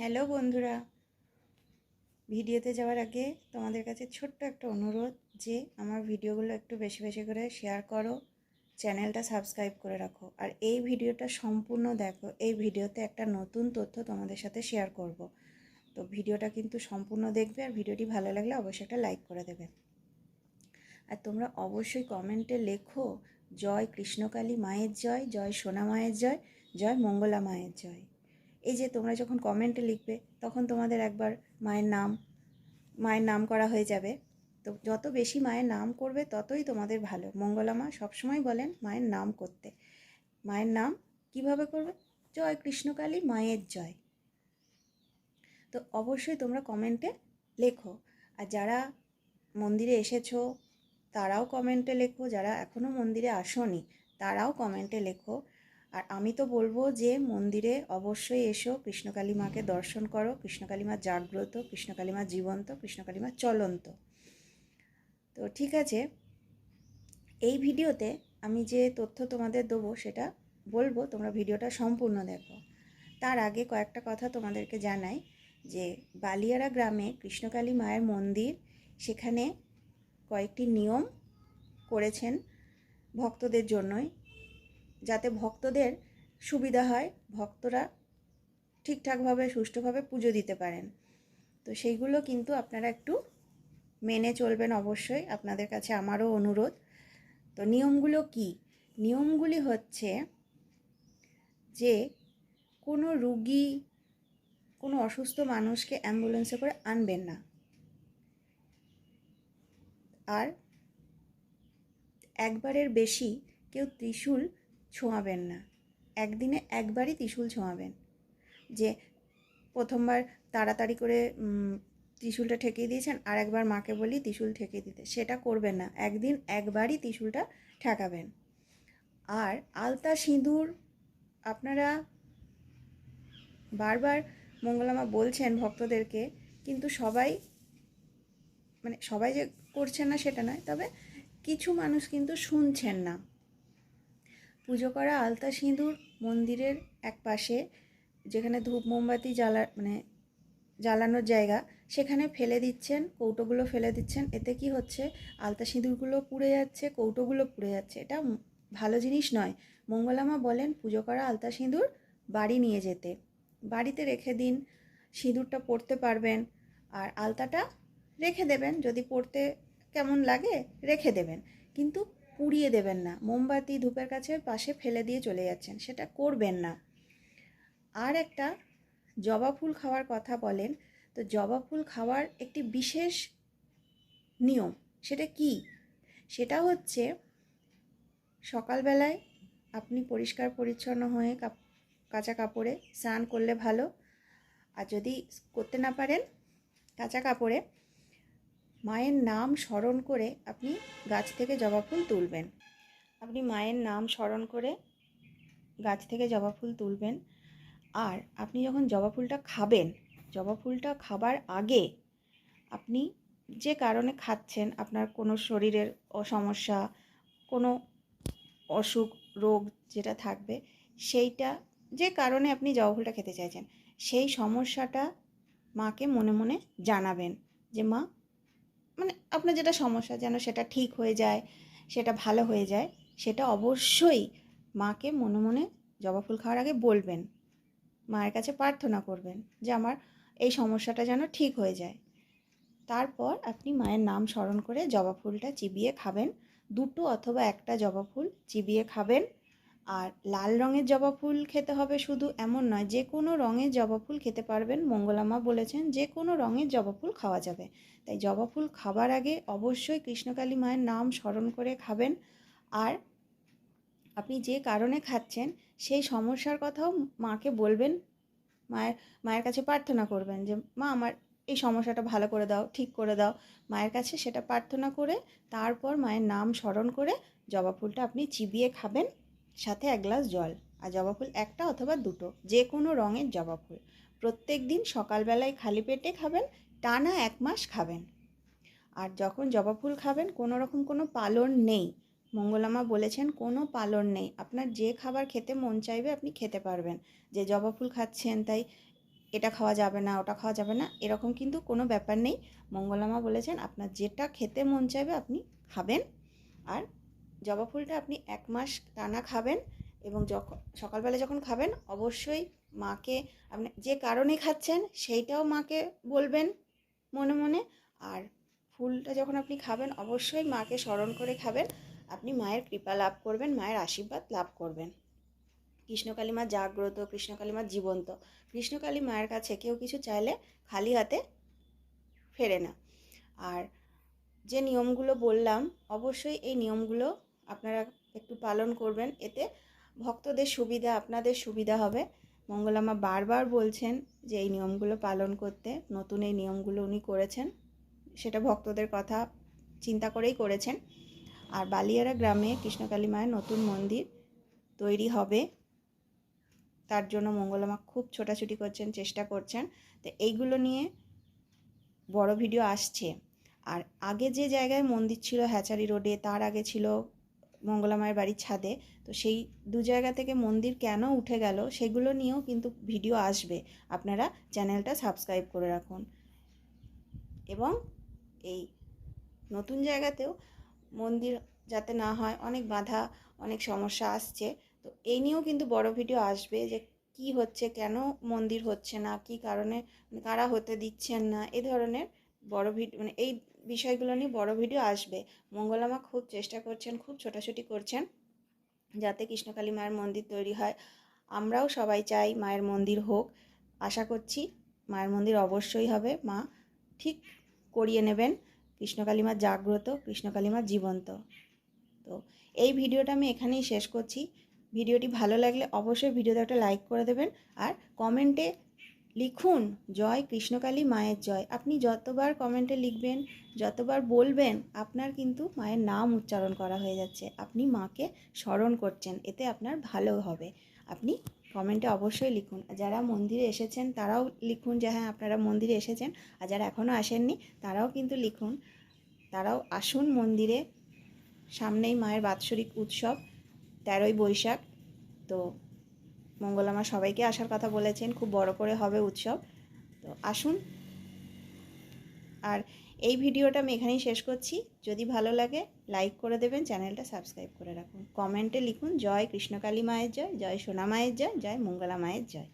Hello বন্ধুরা। ভিডিওতে যাওয়ার আগে তোমাদের কাছে ছোট্ট একটা অনুরোধ যে আমার ভিডিওগুলো একটু বেশি বেশি করে শেয়ার করো, চ্যানেলটা সাবস্ক্রাইব করে রাখো। আর এই ভিডিওটা সম্পূর্ণ দেখো, এই ভিডিওতে একটা নতুন তথ্য তোমাদের সাথে শেয়ার করব। তো ভিডিওটা কিন্তু সম্পূর্ণ দেখবে আর ভিডিওটি ভালো লাগলে অবশ্যই একটা লাইক করে দেবে। আর তোমরা অবশ্যই কমেন্টে লেখো, জয় কৃষ্ণকালী মায়ের জয় জয় সোনা মায়ের জয় জয় মঙ্গলা মায়ের জয়। এই যে তোমরা যখন কমেন্টে লিখবে, তখন তোমাদের একবার মায়ের নাম মায়ের নাম করা হয়ে যাবে। তো যত বেশি মায়ের নাম করবে, ততই তোমাদের ভালো। মঙ্গলা মা সবসময় বলেন মায়ের নাম করতে। মায়ের নাম কীভাবে করবে? জয় কৃষ্ণকালী মায়ের জয়। তো অবশ্যই তোমরা কমেন্টে লেখো। আর যারা মন্দিরে এসেছ, তারাও কমেন্টে লেখো। যারা এখনও মন্দিরে আসোনি, তারাও কমেন্টে লেখো। আর আমি তো বলব যে মন্দিরে অবশ্যই এসো, কৃষ্ণকালী মাকে দর্শন করো, কৃষ্ণকালী মা জাগ্রত, কৃষ্ণকালী মা জীবন্ত, কৃষ্ণকালী মা চলন্ত। তো ঠিক আছে, এই ভিডিওতে আমি যে তথ্য তোমাদের দেবো সেটা বলব, তোমরা ভিডিওটা সম্পূর্ণ দেখো। তার আগে কয়েকটা কথা তোমাদেরকে জানাই, যে বালিয়ারা গ্রামে কৃষ্ণকালী মায়ের মন্দির, সেখানে কয়েকটি নিয়ম করেছেন ভক্তদের জন্যই। যাতে ভক্তদের সুবিধা হয়, ভক্তরা ঠিকঠাকভাবে, সুষ্ঠুভাবে পুজো দিতে পারেন। তো সেইগুলো কিন্তু আপনারা একটু মেনে চলবেন অবশ্যই। আপনাদের কাছে আমারও অনুরোধ। তো নিয়মগুলো কি? নিয়মগুলি হচ্ছে যে, কোনো রুগী, কোনো অসুস্থ মানুষকে অ্যাম্বুলেন্সে করে আনবেন না। আর একবারের বেশি কেউ ত্রিশূল ছোঁয়াবেন না। একদিনে একবারই ত্রিশূল ছোঁয়াবেন। যে প্রথমবার তাড়াতাড়ি করে ত্রিশূলটা ঠেকিয়ে দিয়েছেন আর একবার মাকে বলি ত্রিশূল ঠেকিয়ে দিতে। সেটা করবেন না। একদিন একবারই ত্রিশূলটা ঠেকাবেন। আর আলতা সিঁদুর আপনারা বারবার মঙ্গলামা বলছেন ভক্তদেরকে, কিন্তু সবাই মানে সবাই যে করছেন না সেটা নয়, তবে কিছু মানুষ কিন্তু শুনছেন না। পুজো করা আলতা সিঁদুর মন্দিরের এক পাশে, যেখানে ধূপ মোমবাতি জ্বালা মানে জ্বালানোর জায়গা, সেখানে ফেলে দিচ্ছেন, কৌটোগুলো ফেলে দিচ্ছেন। এতে কি হচ্ছে? আলতা সিঁদুরগুলো পুড়ে যাচ্ছে, কৌটোগুলো পুড়ে যাচ্ছে। এটা ভালো জিনিস নয়। মঙ্গলামা বলেন, পুজো করা আলতা সিঁদুর বাড়ি নিয়ে যেতে। বাড়িতে রেখে দিন, সিঁদুরটা পরতে পারবেন, আর আলতাটা রেখে দেবেন। যদি পড়তে কেমন লাগে, রেখে দেবেন। কিন্তু পুড়িয়ে দেবেন না। মোমবাতি ধূপের কাছে পাশে ফেলে দিয়ে চলে যাচ্ছেন। সেটা করবেন না। আর একটা, জবা ফুল খাওয়ার কথা বলেন। তো জবা ফুল খাওয়ার একটি বিশেষ নিয়ম, সেটা কি? সেটা হচ্ছে, সকালবেলায় আপনি পরিষ্কার পরিচ্ছন্ন হয়ে কাঁচা কাপড়ে স্নান করলে ভালো। আর যদি করতে না পারেন, কাঁচা কাপড়ে মায়ের নাম স্মরণ করে আপনি গাছ থেকে জবা ফুল তুলবেন। আপনি মায়ের নাম স্মরণ করে গাছ থেকে জবা ফুল তুলবেন। আর আপনি যখন জবা ফুলটা খাবেন, জবা ফুলটা খাবার আগে আপনি যে কারণে খাচ্ছেন, আপনার কোনো শরীরের সমস্যা কোনো অসুখ, রোগ যেটা থাকবে, সেইটা যে কারণে আপনি জবা ফুলটা খেতে চাইছেন, সেই সমস্যাটা মাকে মনে মনে জানাবেন যে, মা মানে আপনার যেটা সমস্যা, যেন সেটা ঠিক হয়ে যায়, সেটা ভালো হয়ে যায়, সেটা অবশ্যই মাকে মনে মনে জবা ফুল খাওয়ার আগে বলবেন। মায়ের কাছে প্রার্থনা করবেন যে আমার এই সমস্যাটা যেন ঠিক হয়ে যায়। তারপর আপনি মায়ের নাম স্মরণ করে জবা ফুলটা চিবিয়ে খাবেন। দুটো অথবা একটা জবা ফুল চিবিয়ে খাবেন। আর লাল রঙের জবা ফুল খেতে হবে শুধু এমন নয়, যে কোনো রঙের জবা ফুল খেতে পারবেন। মঙ্গলামা বলেছেন, যে কোনো রঙের জবা ফুল খাওয়া যাবে। তাই জবা ফুল খাবার আগে অবশ্যই কৃষ্ণকালী মায়ের নাম স্মরণ করে খাবেন। আর আপনি যে কারণে খাচ্ছেন, সেই সমস্যার কথাও মাকে বলবেন। মায়ের মায়ের কাছে প্রার্থনা করবেন যে, মা, আমার এই সমস্যাটা ভালো করে দাও, ঠিক করে দাও। মায়ের কাছে সেটা প্রার্থনা করে, তারপর মায়ের নাম স্মরণ করে জবা ফুলটা আপনি চিবিয়ে খাবেন। সাথে এক গ্লাস জল আর জবা ফুল একটা অথবা দুটো যে কোনো রঙের জবা ফুল। প্রত্যেক দিন সকালবেলায় খালি পেটে খাবেন, টানা এক মাস খাবেন। আর যখন জবা ফুল খাবেন, কোনো রকম কোনো পালন নেই। মঙ্গলামা বলেছেন, কোনো পালন নেই। আপনার যে খাবার খেতে মন চাইবে, আপনি খেতে পারবেন। যে জবা ফুল খাচ্ছেন, তাই এটা খাওয়া যাবে না, ওটা খাওয়া যাবে না, এরকম কিন্তু কোনো ব্যাপার নেই। মঙ্গলামা বলেছেন, আপনার যেটা খেতে মন চাইবে, আপনি খাবেন। আর জবা ফুলটা আপনি এক মাস টানা খাবেন এবং যখন সকালবেলা যখন খাবেন, অবশ্যই মাকে আপনি যে কারণে খাচ্ছেন, সেইটাও মাকে বলবেন মনে মনে। আর ফুলটা যখন আপনি খাবেন, অবশ্যই মাকে স্মরণ করে খাবেন। আপনি মায়ের কৃপা লাভ করবেন, মায়ের আশীর্বাদ লাভ করবেন। কৃষ্ণকালী মা জাগ্রত, কৃষ্ণকালী মা জীবন্ত। কৃষ্ণকালী মায়ের কাছে কেউ কিছু চাইলে খালি হাতে ফেরে না। আর যে নিয়মগুলো বললাম, অবশ্যই এই নিয়মগুলো আপনারা একটু পালন করবেন। এতে ভক্তদের সুবিধা, আপনাদের সুবিধা হবে। মঙ্গলামা বারবার বলছেন যে এই নিয়মগুলো পালন করতে, নতুন এই নিয়মগুলো উনি করেছেন, সেটা ভক্তদের কথা চিন্তা করেই করেছেন। আর বালিয়ারা গ্রামে কৃষ্ণকালী মায়ের নতুন মন্দির তৈরি হবে, তার জন্য মঙ্গলামা খুব ছোটাছুটি করছেন, চেষ্টা করছেন। তো এইগুলো নিয়ে বড় ভিডিও আসছে। আর আগে যে জায়গায় মন্দির ছিল হ্যাচারি রোডে, তার আগে ছিল মঙ্গলামায়ের বাড়ির ছাদে, তো সেই দু জায়গা থেকে মন্দির কেন উঠে গেল সেগুলো নিয়েও কিন্তু ভিডিও আসবে। আপনারা চ্যানেলটা সাবস্ক্রাইব করে রাখুন। এবং এই নতুন জায়গাতেও মন্দির যাতে না হয়, অনেক বাধা, অনেক সমস্যা আসছে। তো এই নিয়েও কিন্তু বড় ভিডিও আসবে যে কি হচ্ছে, কেন মন্দির হচ্ছে না, কি কারণে, কারা হতে দিচ্ছেন না, এ ধরনের বড় ভিডিও মানে এই বিষয়গুলো নিয়ে বড় ভিডিও আসবে। মঙ্গলামা খুব চেষ্টা করছেন, খুব ছোটাছুটি করছেন যাতে কৃষ্ণকালী মায়ের মন্দির তৈরি হয়। আমরাও সবাই চাই মায়ের মন্দির হোক। আশা করছি মায়ের মন্দির অবশ্যই হবে। মা ঠিক করিয়ে নেবেন। কৃষ্ণকালী মা জাগ্রত, কৃষ্ণকালী মা জীবন্ত। তো এই ভিডিওটা আমি এখানেই শেষ করছি। ভিডিওটি ভালো লাগলে অবশ্যই ভিডিওতে একটা লাইক করে দেবেন আর কমেন্টে লিখুন, জয় কৃষ্ণকালী মায়ের জয়। আপনি যতবার কমেন্টে লিখবেন, যতবার বলবেন, আপনার কিন্তু মায়ের নাম উচ্চারণ করা হয়ে যাচ্ছে। আপনি মাকে স্মরণ করছেন, এতে আপনার ভালো হবে। আপনি কমেন্টে অবশ্যই লিখুন। যারা মন্দিরে এসেছেন, তারাও লিখুন যে হ্যাঁ আপনারা মন্দিরে এসেছেন। আর যারা এখনও আসেননি, তারাও কিন্তু লিখুন, তারাও আসুন মন্দিরে। সামনেই মায়ের বাৎসরিক উৎসব, তেরোই বৈশাখ। তো মঙ্গলামা সবাইকে আসার কথা বলেছেন, খুব বড় করে হবে উৎসব। তো আসুন। আর এই ভিডিওটা আমি এখানেই শেষ করছি। যদি ভালো লাগে, লাইক করে দেবেন, চ্যানেলটা সাবস্ক্রাইব করে রাখুন। কমেন্টে লিখুন, জয় কৃষ্ণকালী মায়ের জয় জয় সোনা মায়ের জয় জয় মঙ্গলা মায়ের জয়।